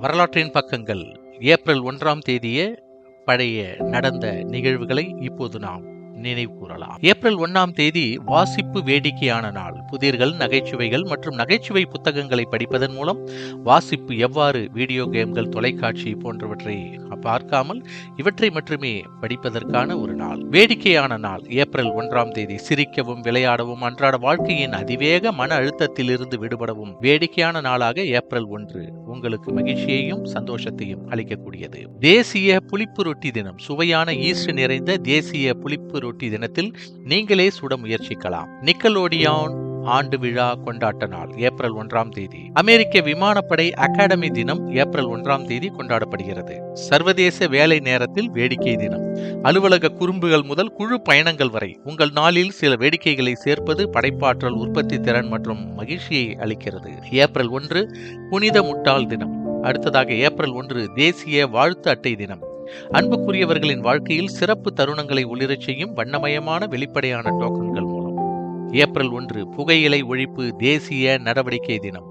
வரலாற்றின் பக்கங்கள் ஏப்ரல் ஒன்றாம் தேதியே பழைய நடந்த நிகழ்வுகளை இப்போது நாம் நினைவு கூறலாம் ஏப்ரல் ஒன்னாம் தேதி வாசிப்பு வேடிக்கையான நாள். புதிர்கள் நகைச்சுவைகள் மற்றும் நகைச்சுவை புத்தகங்களை படிப்பதன் மூலம் வாசிப்பு எவ்வாறு வீடியோ கேம்கள் தொலைக்காட்சி போன்றவற்றை பார்க்காமல் இவற்றை மட்டுமே படிப்பதற்கான ஒரு நாள். வேடிக்கையான நாள். ஏப்ரல் ஒன்றாம் தேதி சிரிக்கவும் விளையாடவும் அன்றாட வாழ்க்கையின் அதிவேக மன அழுத்தத்திலிருந்து விடுபடவும் வேடிக்கையான நாளாக ஏப்ரல் ஒன்று உங்களுக்கு மகிழ்ச்சியையும் சந்தோஷத்தையும் அளிக்கக்கூடியது. தேசிய புளிப்பு ரொட்டி தினம். சுவையான ஈஸ்ட் நிறைந்த தேசிய புளிப்பு ரொட்டி தினத்தில் நீங்களே சுட முயற்சிக்கலாம். நிக்கலோடியான் ஆண்டு விழா கொண்டாட்ட நாள் ஏப்ரல் ஒன்றாம் தேதி. அமெரிக்க விமானப்படை அகாடமி தினம் ஏப்ரல் ஒன்றாம் தேதி கொண்டாடப்படுகிறது. சர்வதேச வேலை நேரத்தில் வேடிக்கை தினம். அலுவலக குறும்புகள் முதல் குழு பயணங்கள் வரை. உங்கள் நாளில் சில வேடிக்கைகளை சேர்ப்பது படைப்பாற்றல் உற்பத்தி திறன் மற்றும் மகிழ்ச்சியை அளிக்கிறது. ஏப்ரல் ஒன்று புனித முட்டாள் தினம். அடுத்ததாக ஏப்ரல் ஒன்று தேசிய வாழ்த்து அட்டை தினம். அன்புக்குரியவர்களின் வாழ்க்கையில் சிறப்பு தருணங்களை ஒளிரச் செய்யும் வண்ணமயமான வெளிப்படையான டோக்கன்கள் மூலம். ஏப்ரல் ஒன்று புகையிலை ஒழிப்பு தேசிய நடவடிக்கை தினம்.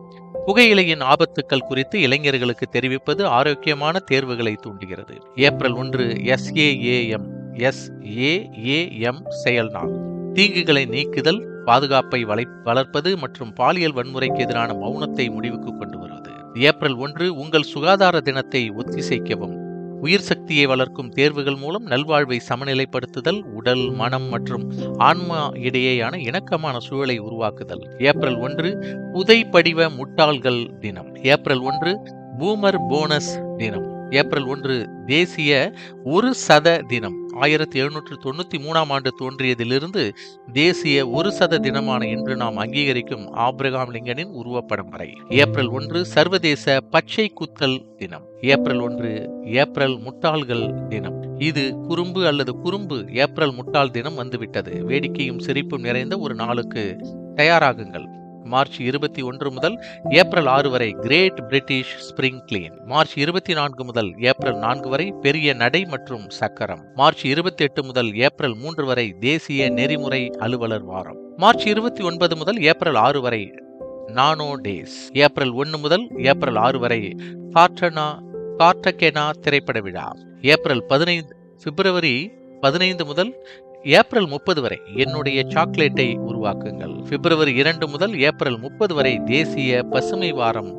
புகையிலையின் ஆபத்துக்கள் குறித்து இளைஞர்களுக்கு தெரிவிப்பது ஆரோக்கியமான தேர்வுகளை தூண்டுகிறது. ஏப்ரல் ஒன்று எஸ்ஏஏஎம் எஸ்ஏஏஎம் செயல் நாள் தீங்குகளை நீக்குதல் பாதுகாப்பை வளை வளர்ப்பது மற்றும் பாலியல் வன்முறைக்கு எதிரான மௌனத்தை முடிவுக்கு கொண்டு வருவது. ஏப்ரல் ஒன்று உங்கள் சுகாதார தினத்தை ஒத்திசைக்கவும். உயிர் சக்தியை வளர்க்கும் தேர்வுகள் மூலம் நல்வாழ்வை சமநிலைப்படுத்துதல் உடல் மனம் மற்றும் ஆன்மா இடையேயான இணக்கமான சூழலை உருவாக்குதல். ஏப்ரல் ஒன்று புதை படிவ முட்டாள்கள் தினம். ஏப்ரல் ஒன்று பூமர் போனஸ் தினம். ஏப்ரல் ஒன்று தேசிய ஒரு சத தினம். ஆயிரத்தி எழுநூற்று தொண்ணூற்றி மூணாம் ஆண்டு தோன்றியதிலிருந்து தேசிய ஒரு சத தினமான இன்று நாம் அங்கீகரிக்கும் ஆப்ரகாம் லிங்கனின் உருவப்படம் வரை. ஏப்ரல் ஒன்று சர்வதேச பச்சை குத்தல் தினம். ஏப்ரல் ஒன்று ஏப்ரல் முட்டாள்கள் தினம். இது குறும்பு அல்லது குறும்பு ஏப்ரல் முட்டாள் தினம் வந்துவிட்டது. வேடிக்கையும் சிரிப்பும் நிறைந்த ஒரு நாளுக்கு தயாராகுங்கள். மார்ச் இருபத்தி ஒன்று முதல் ஏப்ரல் ஆறு வரை great British spring clean March இருபத்தி நான்கு முதல் ஏப்ரல் நான்கு வரை பெரிய நடை மற்றும் சக்கரம். மார்ச் இருபத்தி எட்டு முதல் ஏப்ரல் மூன்று வரை தேசிய நெறிமுறை அலுவலர் வாரம். மார்ச் இருபத்தி ஒன்பது முதல் ஏப்ரல் ஆறு வரை நானோ டேஸ். ஏப்ரல் ஒன்று முதல் ஏப்ரல் ஆறு வரை கார்டனா கார்டகெனா திரைப்பட விழா. ஏப்ரல் பதினைந்து பிப்ரவரி பதினைந்து முதல் ஏப்ரல் முப்பது வரை என்னுடைய சாக்லேட்டை உருவாக்குங்கள். பிப்ரவரி இரண்டு முதல் ஏப்ரல் முப்பது வரை தேசிய பசுமை வாரம்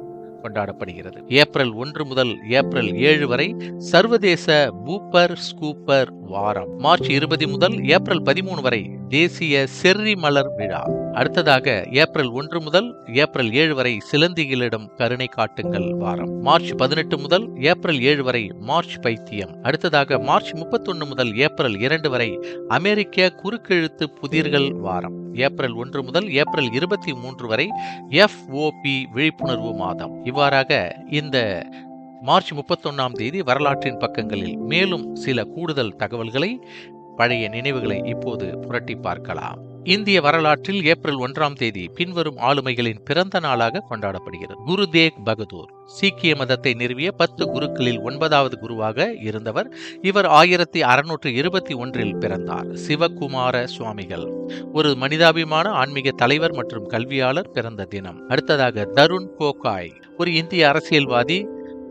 கொண்டாடப்படுகிறது. ஏப்ரல் ஒன்று முதல் ஏப்ரல் ஏழு வரை சர்வதேச பூப்பர் ஸ்கூப்பர் வாரம். மார்ச் இருபது முதல் ஏப்ரல் பதிமூணு வரை தேசிய செர்ரி மலர் விழா. அடுத்ததாக ஏப்ரல் ஒன்று முதல் ஏப்ரல் ஏழு வரை சிலந்திகளிடம் கருணை காட்டுங்கள் வாரம். மார்ச் பதினெட்டு முதல் ஏப்ரல் ஏழு வரை மார்ச் பைத்தியம். அடுத்ததாக மார்ச் முப்பத்தொன்னு முதல் ஏப்ரல் இரண்டு வரை அமெரிக்க குறுக்கெழுத்து புதிர்கள் வாரம். ஏப்ரல் ஒன்று முதல் ஏப்ரல் இருபத்தி மூன்று வரை எஃப்ஓபி விழிப்புணர்வு மாதம். இவ்வாறாக இந்த மார்ச் முப்பத்தொன்னாம் தேதி வரலாற்றின் பக்கங்களில் மேலும் சில கூடுதல் தகவல்களை பழைய நினைவுகளை இப்போது புரட்டி பார்க்கலாம். இந்திய வரலாற்றில் ஏப்ரல் ஒன்றாம் தேதி பின்வரும் ஆளுமைகளின் பிறந்த நாளாக கொண்டாடப்படுகிறது. குரு தேக் பகதூர் சீக்கிய மதத்தை நிறுவிய பத்து குருக்களில் ஒன்பதாவது குருவாக இருந்தவர். இவர் ஆயிரத்தி அறுநூற்று இருபத்தி ஒன்றில் பிறந்தார். சிவகுமார சுவாமிகள் ஒரு மனிதாபிமான ஆன்மீக தலைவர் மற்றும் கல்வியாளர் பிறந்த தினம். அடுத்ததாக தருண் கோகாய் ஒரு இந்திய அரசியல்வாதி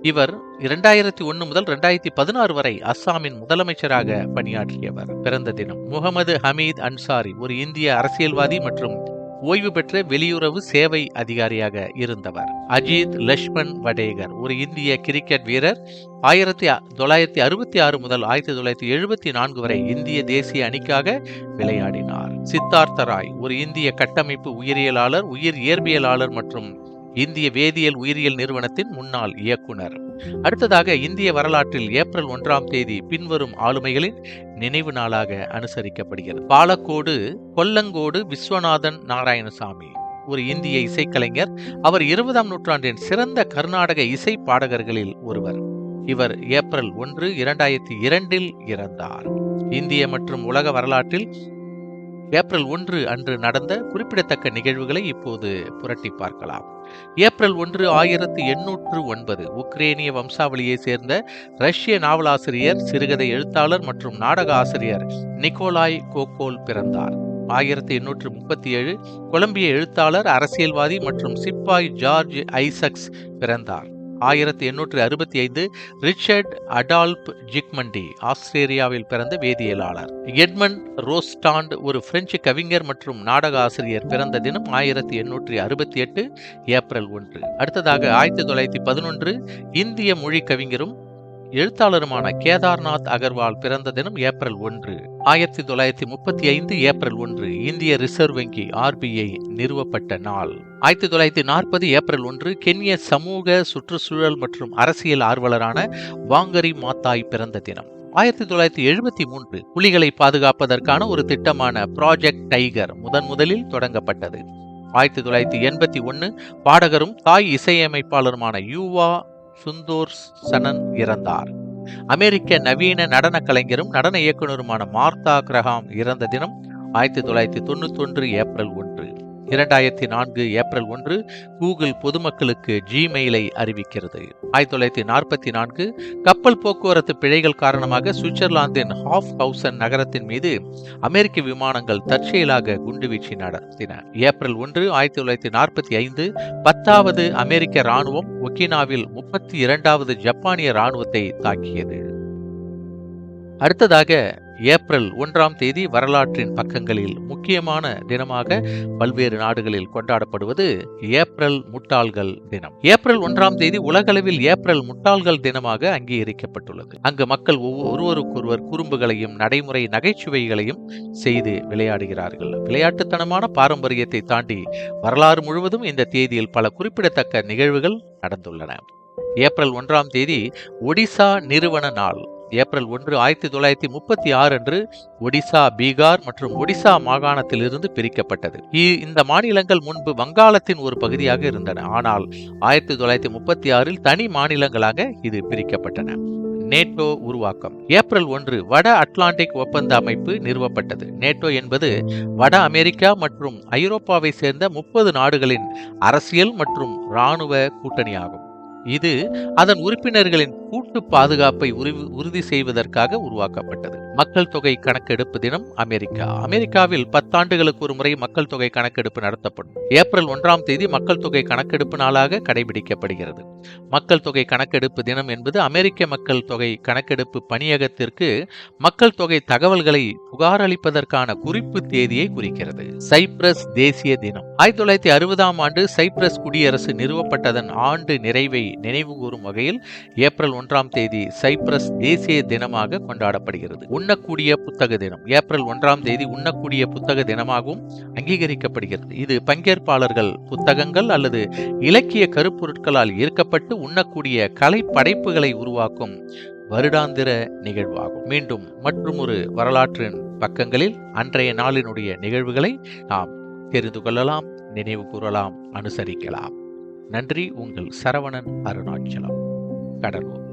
இவர் இரண்டாயிரத்தி ஒன்று முதல் இரண்டாயிரத்தி பதினாறு வரை அஸ்ஸாமின் முதலமைச்சராக பணியாற்றியவர். பிறந்த தினம் முகமது ஹமீத் அன்சாரி ஒரு இந்திய அரசியல்வாதி மற்றும் ஓய்வு பெற்ற வெளியுறவு சேவை அதிகாரியாக இருந்தவர். அஜித் லக்ஷ்மண் வடேகர் ஒரு இந்திய கிரிக்கெட் வீரர். ஆயிரத்தி தொள்ளாயிரத்தி அறுபத்தி ஆறு முதல் ஆயிரத்தி தொள்ளாயிரத்தி எழுபத்தி நான்கு வரை இந்திய தேசிய அணிக்காக விளையாடினார். சித்தார்த்த ராய் ஒரு இந்திய கட்டமைப்பு உயிரியலாளர் உயிர் இயற்பியலாளர் மற்றும் இந்திய வேதியியல் உயிரியல் நிறுவனத்தின் முன்னாள் இயக்குனர். அடுத்ததாக இந்திய வரலாற்றில் ஏப்ரல் ஒன்றாம் தேதி பின்வரும் ஆளுமைகளின் நினைவு நாளாக அனுசரிக்கப்படுகிறது. பாலக்கோடு கொல்லங்கோடு விஸ்வநாதன் நாராயணசாமி. ஒரு இந்திய இசைக்கலைஞர் அவர் இருபதாம் நூற்றாண்டின் சிறந்த கர்நாடக இசை பாடகர்களில் ஒருவர். இவர் ஏப்ரல் ஒன்று இரண்டாயிரத்தி இரண்டில் இறந்தார். இந்திய மற்றும் உலக வரலாற்றில் ஏப்ரல் ஒன்று அன்று நடந்த குறிப்பிடத்தக்க நிகழ்வுகளை இப்போது புரட்டி பார்க்கலாம். ஏப்ரல் ஒன்று ஆயிரத்தி எண்ணூற்று ஒன்பது உக்ரேனிய வம்சாவளியை சேர்ந்த ரஷ்ய நாவலாசிரியர் சிறுகதை எழுத்தாளர் மற்றும் நாடக ஆசிரியர் நிக்கோலாய் கோகோல் பிறந்தார். ஆயிரத்தி எண்ணூற்று முப்பத்தி ஏழு கொலம்பிய எழுத்தாளர் அரசியல்வாதி மற்றும் சிப்பாய் ஜார்ஜ் ஐசக்ஸ் பிறந்தார். ஆயிரத்தி எண்ணூற்று அறுபத்தி ஐந்து ரிச்சர்ட் அடால்ப் ஜிக்மண்டி ஆஸ்திரேலியாவில் பிறந்த வேதியியலாளர். எட்மண்ட் ரோஸ்டாண்ட் ஒரு பிரெஞ்சு கவிஞர் மற்றும் நாடக ஆசிரியர் பிறந்த தினம் ஆயிரத்தி எண்ணூற்றி அறுபத்தி எட்டு ஏப்ரல் ஒன்று. அடுத்ததாக ஆயிரத்தி தொள்ளாயிரத்தி பதினொன்று இந்திய மொழி கவிஞரும் எழுத்தாளருமான கேதார்நாத் அகர்வால் பிறந்த தினம் ஏப்ரல் ஒன்று. ஆயிரத்தி தொள்ளாயிரத்தி முப்பத்தி ஐந்து ஏப்ரல் ஒன்று இந்திய ரிசர்வ் வங்கி ஆர்பிஐ நிறுவப்பட்ட நாள். ஆயிரத்தி தொள்ளாயிரத்தி நாற்பது ஏப்ரல் ஒன்று கென்ய சமூக சுற்றுச்சூழல் மற்றும் அரசியல் ஆர்வலரான வாங்கரி மாத்தாய் பிறந்த தினம். ஆயிரத்தி தொள்ளாயிரத்தி எழுபத்தி மூன்று புலிகளை பாதுகாப்பதற்கான ஒரு திட்டமான ப்ராஜெக்ட் டைகர் முதன் முதலில் தொடங்கப்பட்டது. ஆயிரத்தி தொள்ளாயிரத்தி எண்பத்தி ஒன்று பாடகரும் தாய் இசையமைப்பாளருமான யூவா சுந்தோர் சனன் இறந்தார். அமெரிக்க நவீன நடன கலைஞரும் நடன இயக்குனருமான மார்த்தா கிரஹாம் இறந்த தினம் ஆயிரத்தி தொள்ளாயிரத்தி தொண்ணூத்தி ஒன்று ஏப்ரல் ஒன்று. இரண்டாயிரத்தி நான்கு ஏப்ரல் ஒன்று கூகுள் பொதுமக்களுக்கு ஜிமெயிலை அறிவிக்கிறது. ஆயிரத்தி தொள்ளாயிரத்தி நாற்பத்தி நான்கு கப்பல் போக்குவரத்து பிழைகள் காரணமாக சுவிட்சர்லாந்தின் ஹாஃப் ஹவுசன் நகரத்தின் மீது அமெரிக்க விமானங்கள் தற்செயலாக குண்டுவீச்சு நடத்தின. ஏப்ரல் ஒன்று ஆயிரத்தி தொள்ளாயிரத்தி நாற்பத்தி ஐந்து பத்தாவது அமெரிக்க ராணுவம் ஒக்கினாவில் முப்பத்தி இரண்டாவது ஜப்பானிய ராணுவத்தை தாக்கியது. அடுத்ததாக ஏப்ரல் ஒன்றாம் தேதி வரலாற்றின் பக்கங்களில் முக்கியமான தினமாக பல்வேறு நாடுகளில் கொண்டாடப்படுவது ஏப்ரல் முட்டாள்கள் தினம். ஏப்ரல் ஒன்றாம் தேதி உலகளவில் ஏப்ரல் முட்டாள்கள் தினமாக அங்கீகரிக்கப்பட்டுள்ளது. அங்கு மக்கள் ஒருவருக்கொருவர் குறும்புகளையும் நடைமுறை நகைச்சுவைகளையும் செய்து விளையாடுகிறார்கள். விளையாட்டுத்தனமான பாரம்பரியத்தை தாண்டி வரலாறு முழுவதும் இந்த தேதியில் பல குறிப்பிடத்தக்க நிகழ்வுகள் நடந்துள்ளன. ஏப்ரல் ஒன்றாம் தேதி ஒடிசா நிறுவன நாள். ஏப்ரல் ஒன்று ஆயிரத்தி தொள்ளாயிரத்தி முப்பத்தி ஆறு அன்று ஒடிசா பீகார் மற்றும் ஒடிசா மாகாணத்திலிருந்து பிரிக்கப்பட்டது. இந்த மாநிலங்கள் முன்பு வங்காளத்தின் ஒரு பகுதியாக இருந்தன. ஆனால் ஆயிரத்தி தொள்ளாயிரத்தி முப்பத்தி ஆறில் தனி மாநிலங்களாக இது பிரிக்கப்பட்டன. நேட்டோ உருவாக்கம். ஏப்ரல் ஒன்று வட அட்லாண்டிக் ஒப்பந்த அமைப்பு நிறுவப்பட்டது. நேட்டோ என்பது வட அமெரிக்கா மற்றும் ஐரோப்பாவை சேர்ந்த முப்பது நாடுகளின் அரசியல் மற்றும் இராணுவ கூட்டணியாகும். இது அதன் உறுப்பினர்களின் கூட்டு பாதுகாப்பை உறுதி செய்வதற்காக உருவாக்கப்பட்டது. மக்கள் தொகை கணக்கெடுப்பு தினம் அமெரிக்கா. அமெரிக்காவில் பத்தாண்டுகளுக்கு ஒரு முறை மக்கள் தொகை கணக்கெடுப்பு நடத்தப்படும். ஏப்ரல் ஒன்றாம் தேதி மக்கள் தொகை கணக்கெடுப்பு நாளாக கடைபிடிக்கப்படுகிறது. மக்கள் தொகை கணக்கெடுப்பு தினம் என்பது அமெரிக்க மக்கள் தொகை கணக்கெடுப்பு பணியகத்திற்கு மக்கள் தொகை தகவல்களை புகார் அளிப்பதற்கான குறிப்பு தேதியை குறிக்கிறது. சைப்ரஸ் தேசிய தினம். ஆயிரத்தி தொள்ளாயிரத்தி அறுபதாம் ஆண்டு சைப்ரஸ் குடியரசு நிறுவப்பட்டதன் ஆண்டு நிறைவை நினைவு கூறும் வகையில் ஏப்ரல் ஒன்றாம் தேதி சைப்ரஸ் தேசிய தினமாக கொண்டாடப்படுகிறது. உண்ணக்கூடிய புத்தக தினம். ஏப்ரல் ஒன்றாம் தேதி உண்ணக்கூடிய புத்தக தினமாகவும் அங்கீகரிக்கப்படுகிறது. இது பங்கேற்பாளர்கள் புத்தகங்கள் அல்லது இலக்கிய கருப்பொருட்களால் ஈர்க்கப்பட்டு உண்ணக்கூடிய கலை படைப்புகளை உருவாக்கும் வருடாந்திர நிகழ்வாகும். மீண்டும் மற்றும் ஒரு வரலாற்றின் பக்கங்களில் அன்றைய நாளினுடைய நிகழ்வுகளை நாம் தெரிந்து கொள்ளலாம் நினைவு கூறலாம் அனுசரிக்கலாம். நன்றி. உங்கள் சரவணன் அருணாச்சலம் கடலூர்.